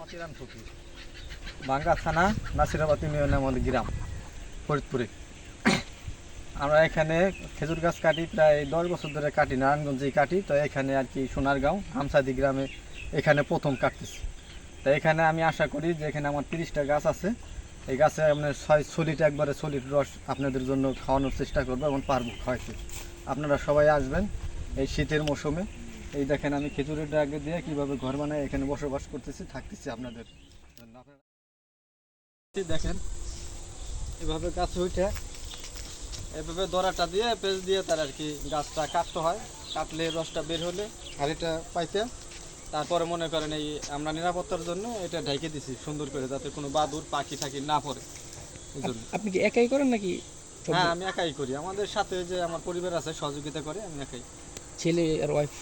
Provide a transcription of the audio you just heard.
মাতিরান ফকির বাঙ্গা থানা নাসিরাবাদ ইউনিয়নের আমাদের গ্রাম, ফরিদপুরে। আমরা এখানে খেজুর গাছ কাটি, প্রায় দশ বছর ধরে কাটি, নারায়ণগঞ্জে কাটি, তো এখানে আর কি সোনারগাঁও হামসাদি গ্রামে এখানে প্রথম কাটতেছি। তো এখানে আমি আশা করি যে এখানে আমার তিরিশটা গাছ আছে। এই গাছে আপনার ছয় সলিড একবারে সলিড রস আপনাদের জন্য খাওয়ানোর চেষ্টা করব এবং পারব খাওয়াইতে। আপনারা সবাই আসবেন এই শীতের মৌসুমে। এই দেখেন আমি খেজুরের ডাকে দিয়ে কীভাবে ঘর বানায় এখানে বসবাস করতেছি থাকতেছি আপনাদের দেখেন এভাবে গাছ উঠে এভাবে দড়াটা দিয়ে পেজ দিয়ে তার আর কি গাছটা কাটতে হয়। কাটলে রসটা বের হলে হাড়িটা পাইতে। তারপরে মনে করেন এই আমরা নিরাপত্তার জন্য এটা ঢেকে দিছি সুন্দর করে যাতে কোনো বাদুর পাখি টাকি না পড়ে। আপনি কি একাই করেন নাকি হ্যাঁ আমি একাই করি। আমাদের সাথে যে আমার পরিবার আছে সহযোগিতা করে আমি একাই। ছেলে আর ওয়াইফ